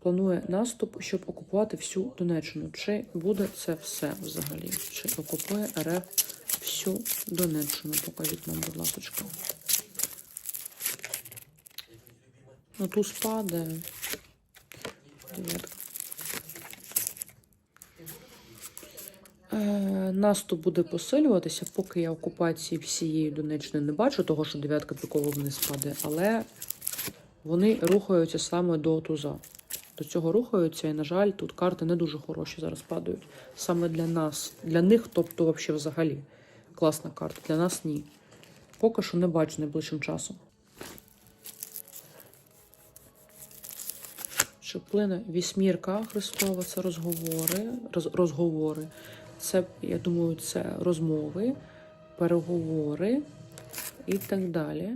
планує наступ, щоб окупувати всю Донеччину. Чи буде це все взагалі? Чи окупує РФ всю Донеччину? Покажіть нам, будь ласка. Ну, туз падає. Дев'ятка. Наступ буде посилюватися, поки я окупації всієї Донеччини не бачу, того, що дев'ятка пікова вниз падає, але вони рухаються саме до туза. До цього рухаються, і, на жаль, тут карти не дуже хороші зараз падають. Саме для нас. Для них, тобто, взагалі. Класна карта. Для нас ні. Поки що не бачу найближчим часом. Що вплине вісьмірка Христова, це розговори. Роз, розговори. Це, я думаю, це розмови, переговори і так далі.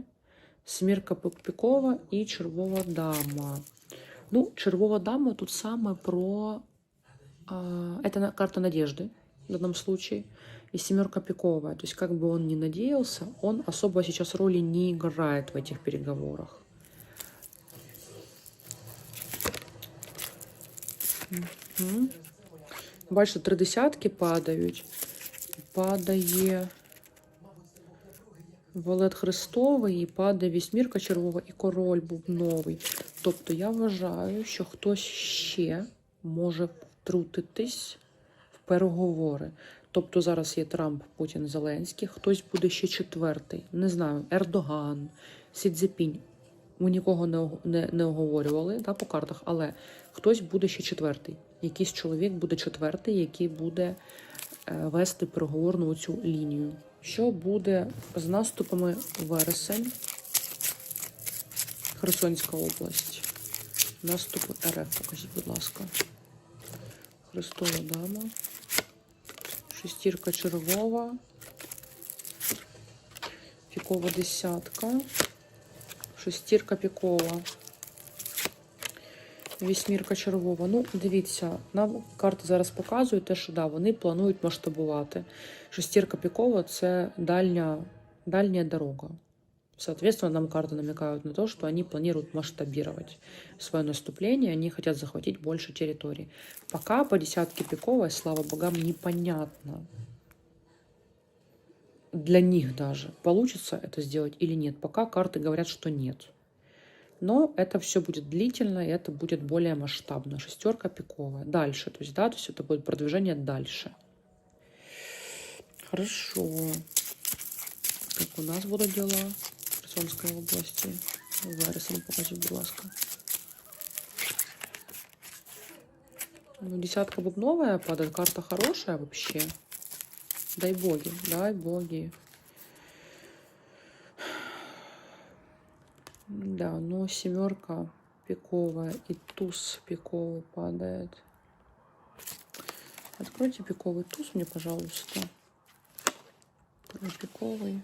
Смірка Пікова і червова дама. Ну, червова дама тут саме про... А, это на- карта надежды в данном случае. И семерка пиковая. То есть, как бы он ни надеялся, он особо сейчас роли не играет в этих переговорах. Мгм. Бачите, три десятки падають. Падає Валет Христовий, і падає вісьмірка червова і король бубновий. Тобто я вважаю, що хтось ще може втрутитись в переговори. Тобто зараз є Трамп, Путін, Зеленський, хтось буде ще четвертий. Не знаю, Ердоган, Сідзепінь. Ми нікого не, не, не оговорювали да, по картах, але хтось буде ще четвертий. Якийсь чоловік буде четвертий, який буде е, вести переговорну цю лінію. Що буде з наступами вересень? Херсонська область. Наступи РФ, покажіть, будь ласка. Христова дама. Шестірка червова. Пікова десятка. Шестірка пікова. Вісьмірка червова. Ну, дивіться, нам карти зараз показують те, що да, вони планують масштабувати. Шестірка пікова це дальня, дальняя дорога. Соответственно, нам карты намекают на то, что они планируют масштабировать свое наступление, они хотят захватить больше территорий. Пока по десятке пиковой, слава богам, непонятно для них даже, получится это сделать или нет. Пока карты говорят, что нет. Но это все будет длительно, и это будет более масштабно. Шестерка пиковая. Дальше, то есть, да, то есть это будет продвижение дальше. Хорошо. Как у нас будут дела в Херсонской области? Вересень, покажи, будь ласка. Ну, десятка бубновая падает, карта хорошая вообще. Дай боги, дай боги. Да, но семерка пиковая и туз пиковый падает. Откройте пиковый туз мне, пожалуйста. Пиковый.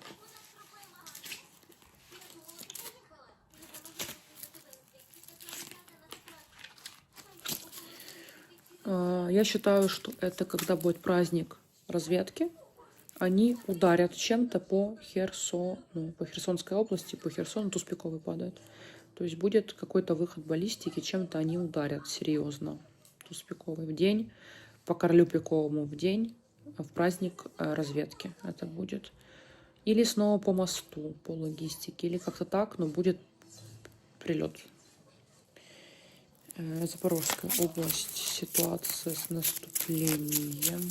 А, Я считаю, что это когда будет праздник разведки, они ударят чем-то по Херсону, по Херсонской области, по Херсону туз пиковый падает. То есть будет какой-то выход баллистики, чем-то они ударят серьезно. Туз пиковый в день, по королю пиковому в день, в праздник э, разведки это будет. Или снова по мосту, по логистике, или как-то так, но будет прилет. Э, Запорожская область, ситуация с наступлением.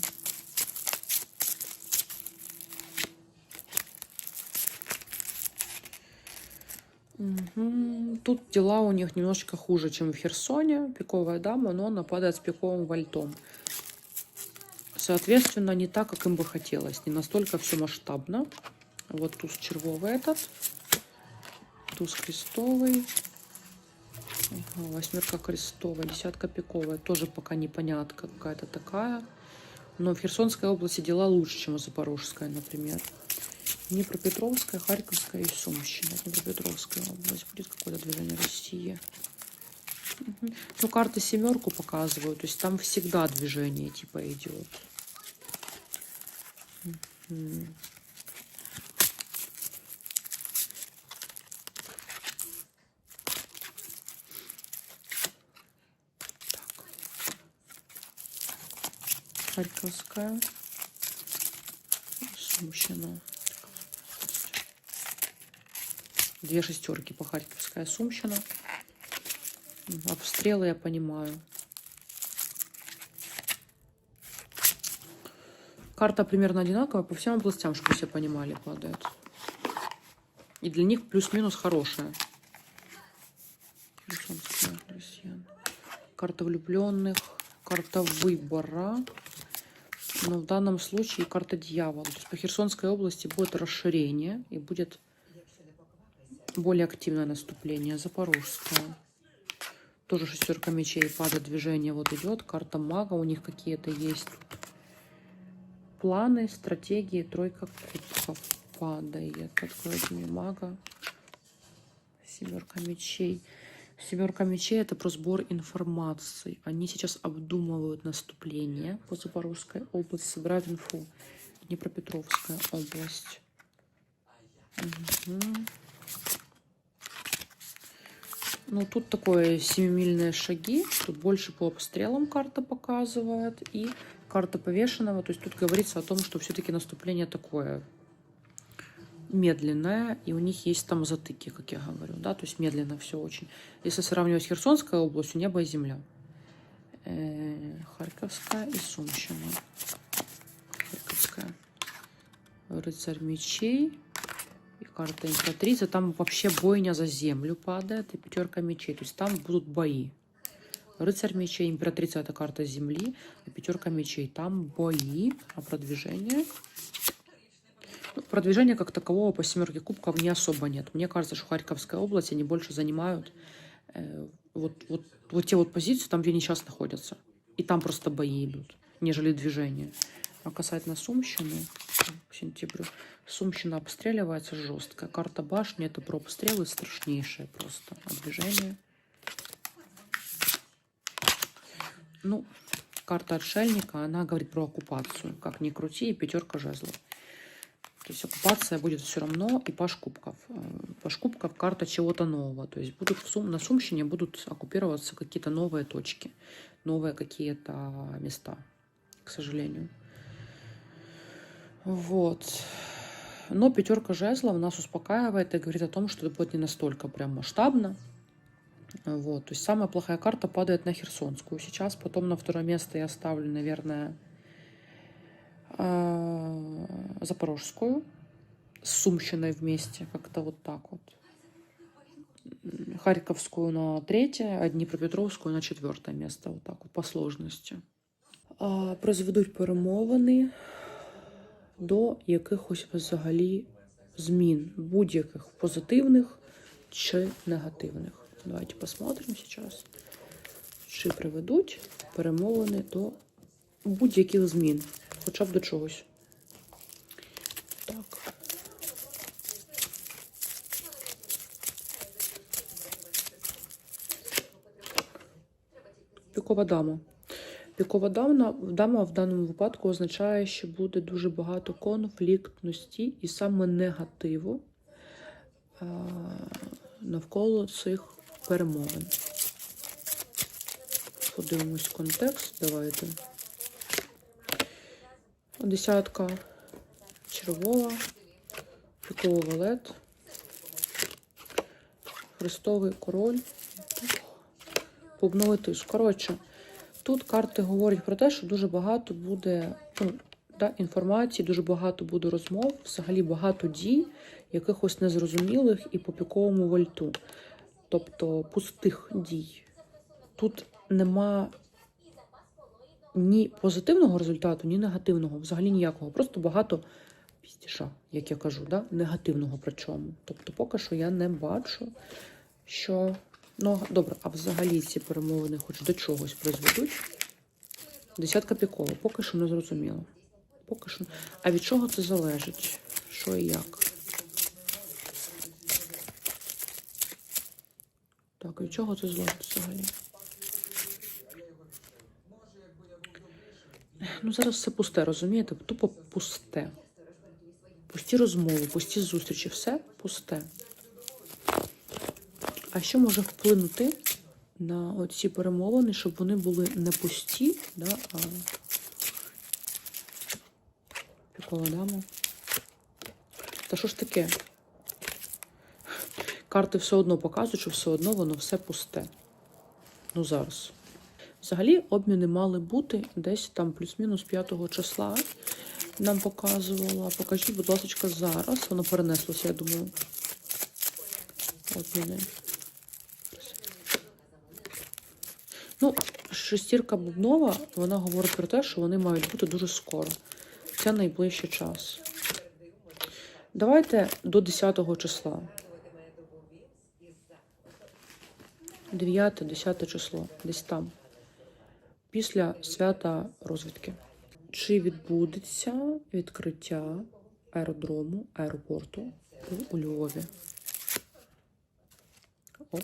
Мгм. Тут дела у них немножечко хуже, чем в Херсоне. Пиковая дама, но она падает с пиковым вальтом. Соответственно, не так, как им бы хотелось. Не настолько все масштабно. Вот туз червовый этот. Туз крестовый. Восьмерка крестовая, десятка пиковая. Тоже пока непонятка какая-то такая. Но в Херсонской области дела лучше, чем в Запорожской, например. Днепропетровская, Харьковская и Сумщина. Днепропетровская область. Будет какое-то движение России. Ну, карты семерку показывают. То есть там всегда движение типа идет. Мгм. Харьковская. Сумщина. Две шестерки по Харьковская Сумщина. Обстрелы я понимаю. Карта примерно одинаковая по всем областям, чтобы все понимали, падает. И для них плюс-минус хорошая. Карта влюбленных, карта выбора. Но в данном случае карта дьявола. То есть по Херсонской области будет расширение и будет более активное наступление. Запорожская. Тоже шестерка мечей, падает движение, вот идет. Карта мага, у них какие-то есть планы, стратегии, тройка кубков падает. Откройте мне мага. Семерка мечей. Семерка мечей это про сбор информации. Они сейчас обдумывают наступление по Запорожской области, собирают инфу. Днепропетровская область. Мгм. Ну, тут такое семимильные шаги. Тут больше по обстрелам карта показывает. И карта повешенного. То есть тут говорится о том, что все-таки наступление такое медленное, и у них есть там затыки, как я говорю, да, то есть медленно все очень. Если сравнивать с Херсонской областью, небо и земля. Э, Харьковская и Сумщина. Харьковская. Рыцарь мечей. И карта императрица. Там вообще бойня за землю падает. И пятерка мечей. То есть там будут бои. Рыцарь мечей, императрица это карта земли, и пятерка мечей. Там бои, а продвижение. Продвижения как такового по семерке кубков не особо нет. Мне кажется, что Харьковская область они больше занимают э, вот, вот, вот те вот позиции, там, где они сейчас находятся. И там просто бои идут, нежели движение. А касательно Сумщины, к сентябрю, Сумщина обстреливается жестко. Карта башни это про обстрелы страшнейшие просто. А движение... Ну, карта отшельника, она говорит про оккупацию. Как ни крути, пятерка жезлов. То есть оккупация будет все равно и паш кубков. Э, Паш кубков карта чего-то нового. То есть будут в Сум, на Сумщине будут оккупироваться какие-то новые точки, новые какие-то места, к сожалению. Вот. Но пятерка жезлов нас успокаивает и говорит о том, что это будет не настолько прям масштабно. Вот. То есть самая плохая карта падает на Херсонскую сейчас. Потом на второе место я ставлю, наверное, Запорожскую с Сумщиной вместе. Как-то вот так вот. Харьковскую на третє, а Дніпропетровську на четверте місце. Отак от, по сложності. А, Призведуть перемовини до якихось взагалі змін, будь-яких позитивних чи негативних. Давайте посмотрим сейчас. Чи приведуть перемовини до будь-яких змін, хоча б до чогось. Так. Пікова дама. Пікова дама, дама в даному випадку означає, що буде дуже багато конфліктності і саме негативу а, навколо цих перемовин. Подивимось контекст. Давайте. Десятка червова, піковий валет, хрестовий король, бубновий туз. Коротше, тут карти говорять про те, що дуже багато буде ну, да, інформації, дуже багато буде розмов, взагалі багато дій, якихось незрозумілих і по піковому вальту. Тобто пустих дій. Тут нема ні позитивного результату, ні негативного, взагалі ніякого. Просто багато піздіша, як я кажу, да? негативного причому. Тобто, поки що я не бачу, що. Ну, добре, а взагалі ці перемовини хоч до чогось призведуть. Десятка пікова, поки що не зрозуміло. Поки що. А від чого це залежить? Що і як? Так, від чого це залежить взагалі? Ну, зараз все пусте, розумієте? Тупо пусте. Пусті розмови, пусті зустрічі, все пусте. А що може вплинути на ці перемовини, щоб вони були не пусті, да, а Пікова. Та що ж таке? Карти все одно показують, що все одно воно все пусте. Ну зараз. Взагалі, обміни мали бути десь там плюс-мінус 5 числа. Нам показувала. Покажіть, будь ласка, зараз. Воно перенеслося, я думаю. Обміни. Ну, шестірка бубнова, вона говорить про те, що вони мають бути дуже скоро. Це найближчий час. Давайте до 10 числа. 9-10 число, десь там. Після свята розвідки. Чи відбудеться відкриття аеродрому, аеропорту у- Львові? Оп.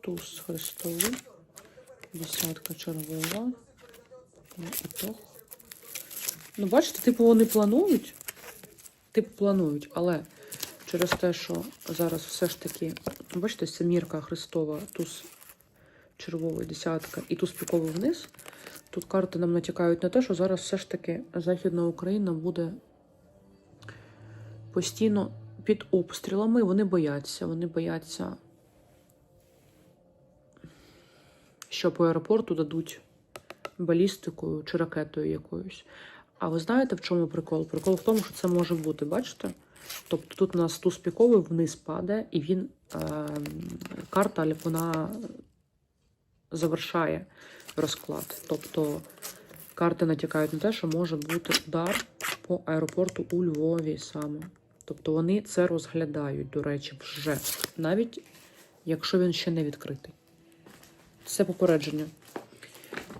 Туз хрестовий, десятка червова. Ну. Ну, бачите, типу вони планують. Типу планують, але через те, що зараз все ж таки, бачите, семірка хрестова, туз червовий, десятка і туз піковий вниз. Тут карти нам натякають на те, що зараз все ж таки Західна Україна буде постійно під обстрілами. Вони бояться. Вони бояться, що по аеропорту дадуть балістикою чи ракетою якоюсь. А ви знаєте, в чому прикол? Прикол в тому, що це може бути, бачите? Тобто тут у нас туз піковий вниз падає, і він е, карта вона завершає розклад. Тобто карти натякають на те, що може бути удар по аеропорту у Львові саме. Тобто вони це розглядають, до речі, вже навіть якщо він ще не відкритий. Це попередження.